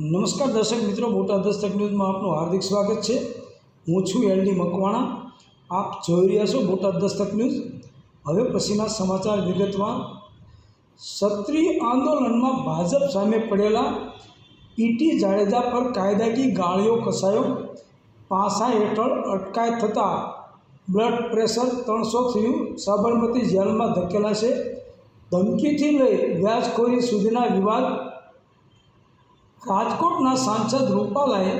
નમસ્કાર દર્શક મિત્રો, મોટા દસ્તક ન્યૂઝમાં આપનું હાર્દિક સ્વાગત છે. હું છું એલડી મકવાણા. આપ જોઈ રહ્યા છો મોટા દસ્તક ન્યૂઝ. હવે પછીના સમાચાર વિગતવાર ક્ષત્રિય આંદોલનમાં ભાજપ સામે પડેલા પીટી જાડેજા પર કાયદાકીય ગાળીઓ કસાયો. પાસા હેઠળ અટકાયત થતાં બ્લડ પ્રેશર ત્રણસો થયું. સાબરમતી જેલમાં ધકેલા છે ધમકીથી લઈ વ્યાજખોરી સુધીના વિવાદ રાજકોટના સાંસદ રૂપાલાએ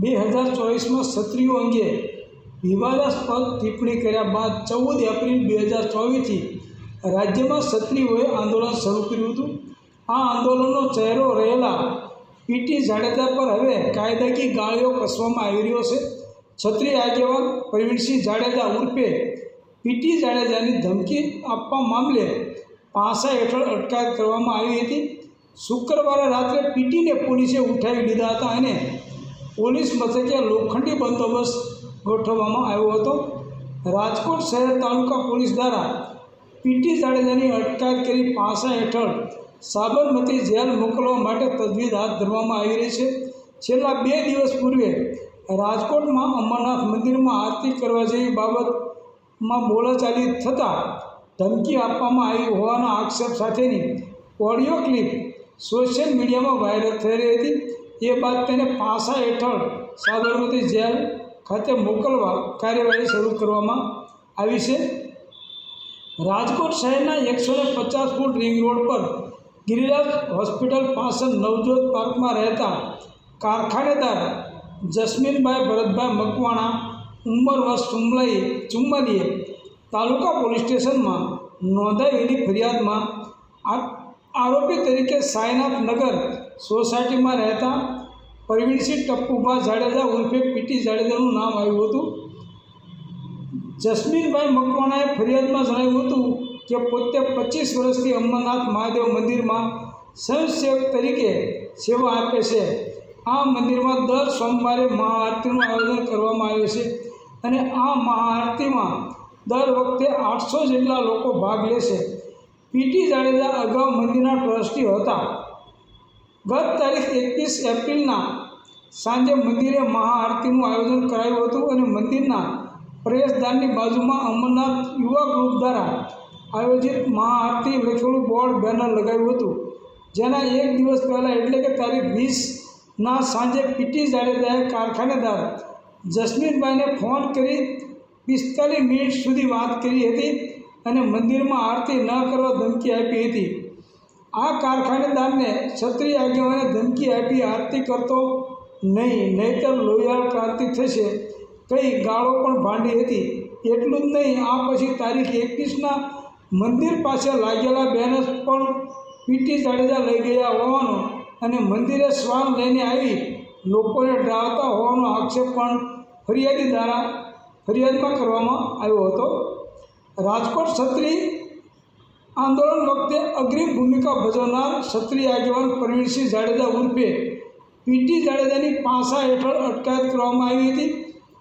બે હજાર ચોવીસમાં ક્ષત્રિયો અંગે વિવાદાસ્પદ ટિપ્પણી કર્યા બાદ ચૌદ એપ્રિલ બે હજાર ચોવીસથી રાજ્યમાં ક્ષત્રિયોએ આંદોલન શરૂ કર્યું હતું. આ આંદોલનનો ચહેરો રહેલા પીટી જાડેજા પર હવે કાયદાકીય ગાળીઓ કસવામાં આવી રહ્યો છે. ક્ષત્રિય આગેવાન પ્રવીણસિંહ જાડેજા ઉર્ફે પીટી જાડેજાની ધમકી આપવા મામલે પાસા હેઠળ અટકાયત કરવામાં આવી હતી. શુક્રવારે રાત્રે પીટીને પોલીસે ઉઠાવી લીધા હતા અને પોલીસ મથકે લોખંડી બંદોબસ્ત ગોઠવવામાં આવ્યો હતો. રાજકોટ શહેર તાલુકા પોલીસ દ્વારા પીટી જાડેજાની અટકાયત કરી પાસા હેઠળ સાબરમતી જેલ મોકલવા માટે તજવીજ હાથ ધરવામાં આવી રહી છે. છેલ્લા બે દિવસ પૂર્વે રાજકોટમાં અમરનાથ મંદિરમાં આરતી કરવા જેવી બાબતમાં બોલાચાલી થતાં ધમકી આપવામાં આવી હોવાના આક્ષેપ સાથેની ઓડિયો ક્લિપ સોશિયલ મીડિયામાં વાયરલ થઈ રહી હતી. એ બાદ તેને પાસા હેઠળ સાબરમતી જેલ ખાતે મોકલવા કાર્યવાહી શરૂ કરવામાં આવી છે. રાજકોટ શહેરના એકસો ને પચાસ ફૂટ રિંગ રોડ પર ગિરિરાજ હોસ્પિટલ પાસે નવજોત પાર્કમાં રહેતા કારખાનેદાર જસ્મીનભાઈ ભરતભાઈ મકવાણા ઉંમર વર્ષ ચુંબલાઈ ચુંબલીએ તાલુકા પોલીસ સ્ટેશનમાં નોંધાયેલી ફરિયાદમાં આ આરોપી તરીકે સાયનાથ નગર સોસાયટીમાં રહેતા પરવીણસિંહ ટપ્પુભા જાડેજા ઉર્ફે પીટી જાડેજાનું નામ આવ્યું હતું. જસ્મીનભાઈ મકવાણાએ ફરિયાદમાં જણાવ્યું હતું કે પોતે પચીસ વર્ષથી અમરનાથ મહાદેવ મંદિરમાં સ્વયંસેવક તરીકે સેવા આપે છે. આ મંદિરમાં દર સોમવારે મહાઆરતીનું આયોજન કરવામાં આવે છે અને આ મહાઆરતીમાં દર વખતે આઠસો જેટલા લોકો ભાગ લે છે. પીટી જાડેજા અગાઉ મંદિરના ટ્રસ્ટી હતા. ગત તારીખ એકવીસ એપ્રિલના સાંજે મંદિરે મહાઆરતીનું આયોજન કરાયું હતું અને મંદિરના પ્રવેશદ્વારની બાજુમાં અમરનાથ યુવા ગ્રુપ દ્વારા આયોજિત મહાઆરતી લખેલું બોર્ડ બેનર લગાવ્યું હતું. જેના એક દિવસ પહેલાં એટલે કે તારીખ વીસના સાંજે પીટી જાડેજાએ કારખાનેદાર જસ્મીનભાઈને ફોન કરી પિસ્તાલીસ મિનિટ સુધી વાત કરી હતી. અને મંદિરમાં આરતી ન કરવા ધમકી આપી હતી. આ કારખાનેદારને ક્ષત્રિય આગેવાને ધમકી આપી આરતી કરતો નહીં, નહીતર લોહિયાળ ક્રાંતિ થશે. કઈ ગાળો પણ ભાંડી હતી. એટલું જ નહીં, આ પછી તારીખ એકવીસના મંદિર પાસે લાગેલા બેનર પણ પીટી જાડેજા લઈ ગયા હોવાનો અને મંદિરે શ્વાન લઈને આવી. લોકોને ડરાવતા હોવાનો આક્ષેપ પણ ફરિયાદી દ્વારા ફરિયાદમાં કરવામાં આવ્યો હતો. રાજકોટ ક્ષત્રિય આંદોલન વખતે અગ્રિમ ભૂમિકા ભજવનાર ક્ષત્રિય આગેવાન પ્રવીણસિંહ જાડેજા ઉર્ફે પીટી જાડેજાની પાસા હેઠળ અટકાયત કરવામાં આવી હતી.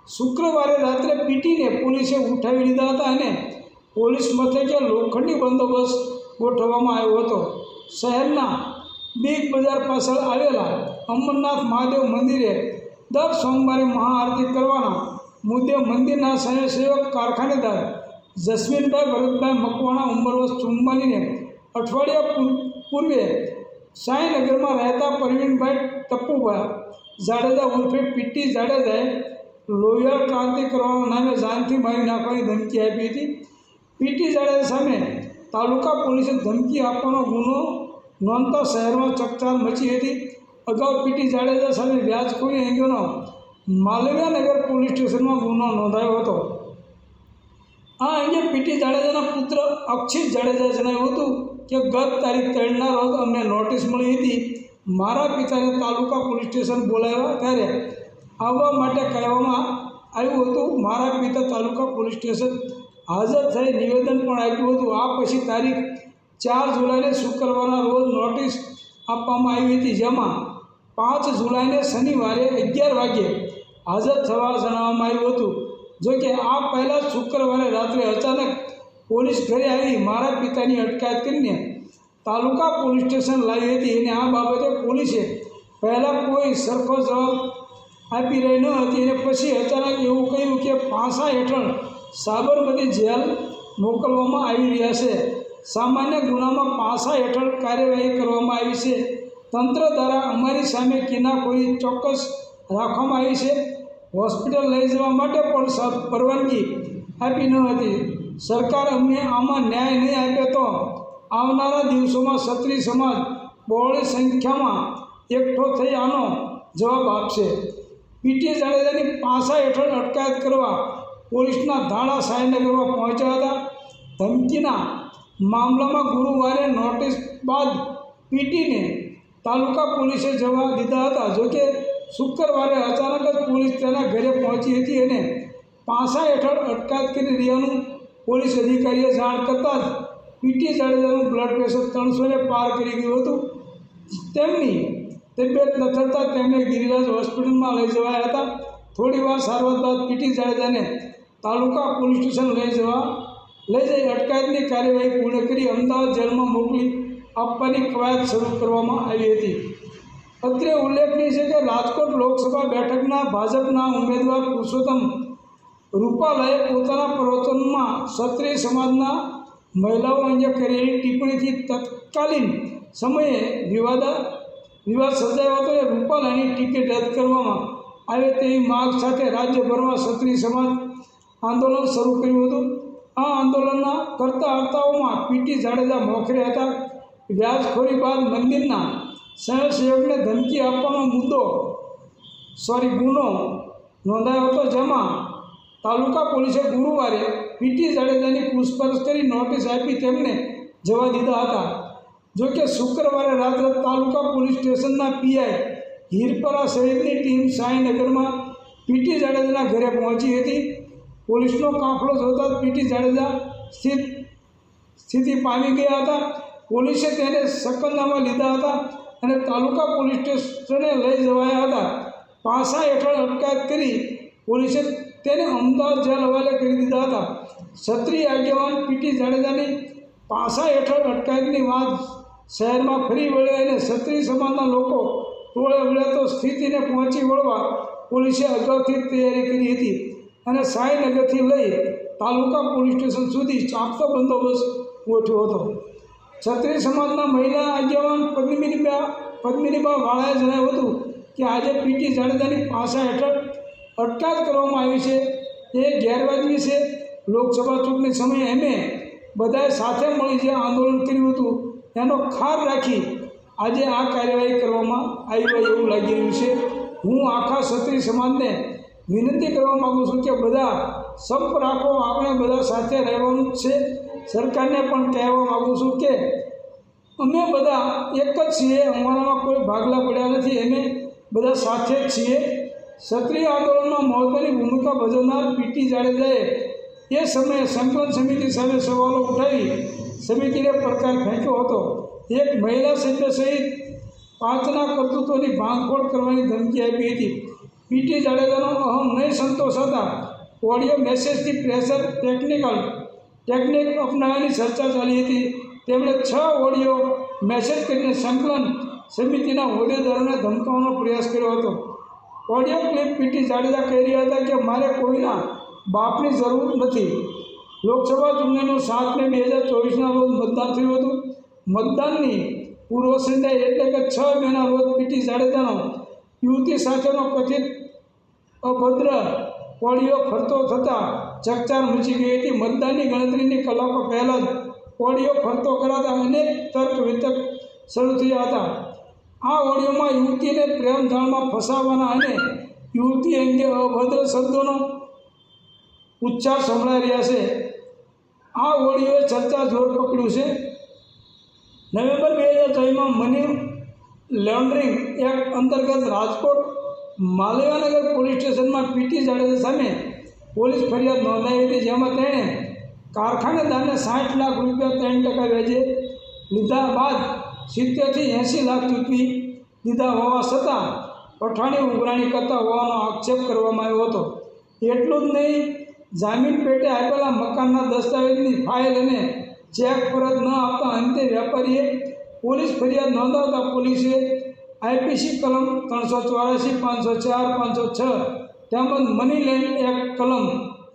શુક્રવારે રાત્રે પીટીને પોલીસે ઉઠાવી લીધા હતા અને પોલીસ મથકે લોખંડી બંદોબસ્ત ગોઠવવામાં આવ્યો હતો. શહેરના બિગ બજાર પાછળ આવેલા અમરનાથ મહાદેવ મંદિરે દર સોમવારે મહાઆરતી કરવાના મુદ્દે મંદિરના સ્વયંસેવક કારખાનેદાર જસ્મીનભાઈ ભરતભાઈ મકવાણા ઉંમર વર્ષ ચુમ્માલીને અઠવાડિયા પૂર- પૂર્વે સાંઈનગરમાં રહેતા પરવીનભાઈ ટપ્પુભાઈ જાડેજા ઉર્ફે પીટી જાડેજાએ લોહિયાળ ક્રાંતિ કરવાના નામે જાનથી મારી નાખવાની ધમકી આપી હતી. પીટી જાડેજા સામે તાલુકા પોલીસે ધમકી આપવાનો ગુનો નોંધતા શહેરમાં ચકચાર મચી હતી. અગાઉ પીટી જાડેજા સામે વ્યાજખોરી અંગેનો માલવ્યાનગર પોલીસ સ્ટેશનમાં ગુનો નોંધાયો હતો. આ અંગે પીટી જાડેજાના પુત્ર અક્ષિત જાડેજાએ જણાવ્યું હતું કે ગત તારીખ ત્રણના રોજ અમને નોટિસ મળી હતી, મારા પિતાને તાલુકા પોલીસ સ્ટેશન બોલાવ્યા ત્યારે આવવા માટે કહેવામાં આવ્યું હતું, મારા પિતા તાલુકા પોલીસ સ્ટેશન હાજર થઈ નિવેદન પણ આપ્યું હતું. આ પછી તારીખ ચાર જુલાઈને શુક્રવારના રોજ નોટિસ આપવામાં આવી હતી, જેમાં પાંચ જુલાઈને શનિવારે અગિયાર વાગ્યે હાજર થવા જણાવવામાં આવ્યું હતું. જોકે આ પહેલાં શુક્રવારે રાત્રે અચાનક પોલીસ ઘરે આવી, મારા પિતાની અટકાયત કરીને તાલુકા પોલીસ સ્ટેશન લાવી હતી અને આ બાબતે પોલીસે પહેલાં કોઈ સરખો જવાબ આપી રહી ન હતી અને પછી અચાનક એવું કહ્યું કે પાસા હેઠળ સાબરમતી જેલ મોકલવામાં આવી રહ્યા છે. સામાન્ય ગુનામાં પાસા હેઠળ કાર્યવાહી કરવામાં આવી છે. તંત્ર દ્વારા અમારી સામે કિનાખોરી ચોક્કસ રાખવામાં આવી છે. હોસ્પિટલ લઈ જવા માટે પણ પરવાનગી આપી ન હતી. સરકાર અમને આમાં ન્યાય નહીં આપે તો આવનારા દિવસોમાં ક્ષત્રિય સમાજ બહોળી સંખ્યામાં એકઠો થઈ આનો જવાબ આપશે. પીટી જાડેજાની પાસા હેઠળ અટકાયત કરવા પોલીસના ધાડા સાયનગરમાં પહોંચ્યા હતા. ધમકીના મામલામાં ગુરુવારે નોટિસ બાદ પીટીને તાલુકા પોલીસે જવા દીધા હતા. જોકે શુક્રવારે અચાનક જ પોલીસ તેના ઘરે પહોંચી હતી અને પાસા હેઠળ અટકાયત કરી રહ્યાનું પોલીસ અધિકારીએ જાણ કરતાં જ પીટી જાડેજાનું બ્લડ પ્રેશર ત્રણસોને પાર કરી ગયું હતું. તેમની તબિયત લથડતા તેમને ગિરિરાજ હોસ્પિટલમાં લઈ જવાયા હતા. થોડીવાર સારવાર બાદ પીટી જાડેજાને તાલુકા પોલીસ સ્ટેશન લઈ જવા, લઈ જઈ અટકાયતની કાર્યવાહી પૂર્ણ કરી અમદાવાદ જેલમાં મોકલી આપવાની કવાયત શરૂ કરવામાં આવી હતી. અત્રે ઉલ્લેખનીય છે કે રાજકોટ લોકસભા બેઠકના ભાજપના ઉમેદવાર પુરુષોત્તમ રૂપાલાએ પોતાના પ્રવચનમાં ક્ષત્રિય સમાજના મહિલાઓ અંગે કરેલી ટિપ્પણીથી તત્કાલીન સમયે વિવાદ વિવાદ સર્જાયો હતો અને રૂપાલાની ટિકિટ રદ કરવામાં આવે તેવી માગ સાથે રાજ્યભરમાં ક્ષત્રિય સમાજ આંદોલન શરૂ કર્યું હતું. આ આંદોલનના કરતા હર્તાઓમાં પીટી જાડેજા મોખરે હતા. વ્યાજખોરી બાદ મંદિરના સ્વયંસેવકને ધમકી આપવાનો મુદ્દો. સોરી, ગુનો નોંધાયો હતો જેમાં તાલુકા પોલીસે ગુરુવારે પીટી જાડેજાની પૂછપરછ કરી નોટિસ આપી તેમને જવા દીધા હતા. જોકે શુક્રવારે રાત્રે તાલુકા પોલીસ સ્ટેશનના પીઆઈ હીરપરા સહિતની ટીમ સાંઈનગરમાં પીટી જાડેજાના ઘરે પહોંચી હતી. પોલીસનો કાફલો જોતા પીટી જાડેજા સ્થિત સ્થિતિ પામી ગયા હતા. પોલીસે તેને સકંજામાં લીધા હતા. અને તાલુકા પોલીસ સ્ટેશને લઈ જવાયા હતા. પાસા હેઠળ અટકાયત કરી પોલીસે તેને અમદાવાદ જેલ હવાલે કરી દીધા હતા. ક્ષત્રિય આગેવાન પીટી જાડેજાની પાસા હેઠળ અટકાયતની વાત શહેરમાં ફરી વળ્યા અને ક્ષત્રિય સમાજના લોકો ટોળે વળ્યા તો સ્થિતિને પહોંચી વળવા પોલીસે અગાઉથી તૈયારી કરી હતી અને સાંઈનગરથી લઈ તાલુકા પોલીસ સ્ટેશન સુધી ચાંપતો બંદોબસ્ત ગોઠવ્યો હતો. ક્ષત્રિય સમાજના મહિલા આગેવાન પદ્મિનીબા પદ્મિનીબા વાળાએ જણાવ્યું હતું કે આજે પીટી જાડેજાની પાસા હેઠળ અટકાયત કરવામાં આવી છે. એ ગેરવાજબી છે. લોકસભા ચૂંટણી સમયે એમે બધાએ સાથે મળી જે આંદોલન કર્યું હતું, એનો ખાર રાખી આજે આ કાર્યવાહી કરવામાં આવી હોય એવું લાગી રહ્યું છે. હું આખા ક્ષત્રિય સમાજને વિનંતી કરવા માગું છું કે બધા સંપ રાખો. આપણે બધા સાથે રહેવાનું છે. સરકારને પણ કહેવા માગું છું કે અમે બધા એક જ છીએ, અમારામાં કોઈ ભાગલા પડ્યા નથી. અમે બધા સાથે જ છીએ. ક્ષત્રિય આંદોલનમાં મહત્ત્વની ભૂમિકા ભજવનાર પીટી જાડેજાએ એ સમયે સંકલન સમિતિ સામે સવાલો ઉઠાવી સમિતિને પડકાર ફેંક્યો હતો. એક મહિલા સભ્ય સહિત પાંચના કર્તૃત્વની ભાંગફોડ કરવાની ધમકી આપી હતી. પીટી જાડેજાનો અહમ નહીં સંતોષાતા ઓડિયો મેસેજથી પ્રેશર ટેકનિકલ ટેકનિક અપનાવવાની ચર્ચા ચાલી હતી. તેમણે છ ઓડિયો મેસેજ કરીને સંકલન સમિતિના હોદ્દેદારોને ધમકાવવાનો પ્રયાસ કર્યો હતો. ઓડિયો ક્લિપ પીટી જાડેજા કહી રહ્યા હતા કે, મારે કોઈના બાપની જરૂર નથી. લોકસભા ચૂંટણીનું સાત મે બે હજાર ચોવીસના રોજ મતદાન થયું હતું. મતદાનની પૂર્વ સંધ્યા એટલે કે છ મેના રોજ પીટી જાડેજાનો યુવતી સાથેનો કથિત અભદ્ર ઓડિયો ફરતો થતાં ચકચાર મચી ગઈ હતી. મતદાનની ગણતરીની કલાકો પહેલાં જ ઓડિયો ફરતો કરાતા અનેક તર્ક વિતર્ક શરૂ થયા હતા. આ ઓડિયોમાં યુવતીને પ્રેમધાળમાં ફસાવવાના અને યુવતી અંગે અભદ્ર શબ્દોનો ઉચ્ચાર સંભળાઈ રહ્યા છે. આ ઓડિયોએ ચર્ચા જોર પકડ્યું છે. નવેમ્બર બે હજાર ચોવીસમાં મની લોન્ડરિંગ એક્ટ અંતર્ગત રાજકોટ માલેવાનગર પોલીસ સ્ટેશનમાં પીટી જાડેજા સામે પોલીસ ફરિયાદ નોંધાવી હતી જેમાં તેણે કારખાનેદારને સાઠ લાખ રૂપિયા ત્રણ ટકા વ્યાજે લીધા બાદ સિત્તેરથી એંસી લાખ ચૂકવી દીધા હોવા છતાં પઠાણી ઉઘરાણી કરતા હોવાનો આક્ષેપ કરવામાં આવ્યો હતો. એટલું જ નહીં, જામીન પેટે આપેલા મકાનના દસ્તાવેજની ફાઇલ અને ચેક પરત ન આપતા અંતે વેપારીએ પોલીસ ફરિયાદ નોંધાવતા પોલીસે આઈપીસી કલમ ત્રણસો ચોરાસી પાંચસો ચાર, પાંચસો છ તેમજ મની લેન્ડ એક્ટ કલમ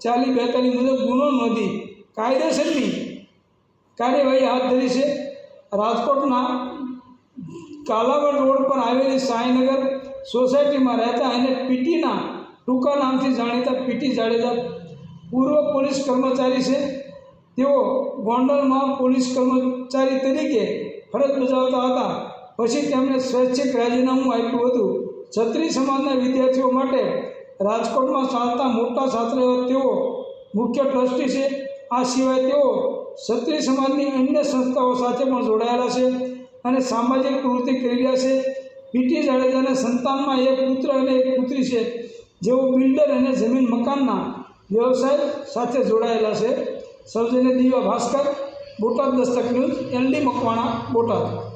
ચાલી બેતાલીસ મુજબ ગુનો નોંધી કાયદેસરની કાર્યવાહી હાથ ધરી છે. રાજકોટના કાલાવડ રોડ પર આવેલી સાંઈનગર સોસાયટીમાં રહેતા અને પીટીના ટૂંકા નામથી જાણીતા પીટી જાડેજા પૂર્વ પોલીસ કર્મચારી છે. તેઓ ગોંડલમાં પોલીસ કર્મચારી તરીકે ફરજ બજાવતા હતા. પછી તેમણે સ્વૈચ્છિક રાજીનામું આપ્યું હતું. છત્રી સમાજના વિદ્યાર્થીઓ માટે રાજકોટમાં ચાલતા મોટા છાત્ર તેઓ મુખ્ય ટ્રસ્ટી છે. આ સિવાય તેઓ ક્ષત્રિય સમાજની અન્ય સંસ્થાઓ સાથે પણ જોડાયેલા છે અને સામાજિક પ્રવૃત્તિ કરી રહ્યા છે. પીટી જાડેજાના સંતાનમાં એક પુત્ર અને એક પુત્રી છે. જેઓ બિલ્ડર અને જમીન મકાનના વ્યવસાય સાથે જોડાયેલા છે. સૌજન્ય દિવ્યા ભાસ્કર, બોટાદ દસ્તક ન્યૂઝ એલડી મકવાણા, બોટાદ.